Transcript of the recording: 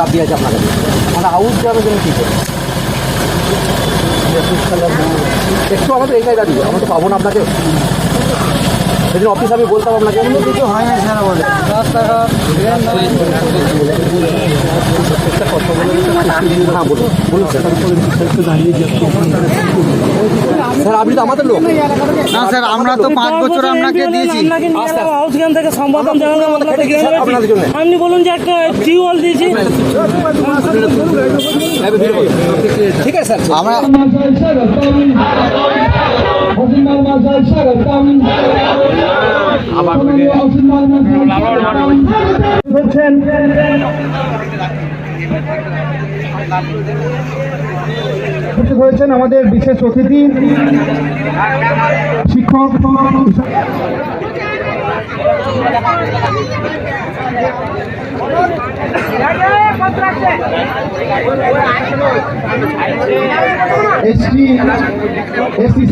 দাবি আছে আপনার কাছে মানে হাউস দেওয়ার জন্য কী করবেন একটু আমাদের এইটাই দাবি আমরা তো পাবো না আপনাকে। সেদিন অফিস আমি বলতাম আপনাকে। কিছু হয় না স্যার আমাদের। হ্যাঁ বলুন। বলুন স্যার। স্যার আপনি তো আমাদের লোক। না স্যার আমরা তো পাঁচ বছর আপনাকে দিয়েছি। আপনাকে নিয়ে থেকে সম্বোধন জানালাম আপনাদের জন্য। আপনি বলুন যে একটা টিউবওয়েল দিয়েছি। ঠিক আছে স্যার। আমরা বলছেন উপস্থিত হয়েছেন আমাদের বিশেষ অতিথি শিক্ষক এসটি এসপি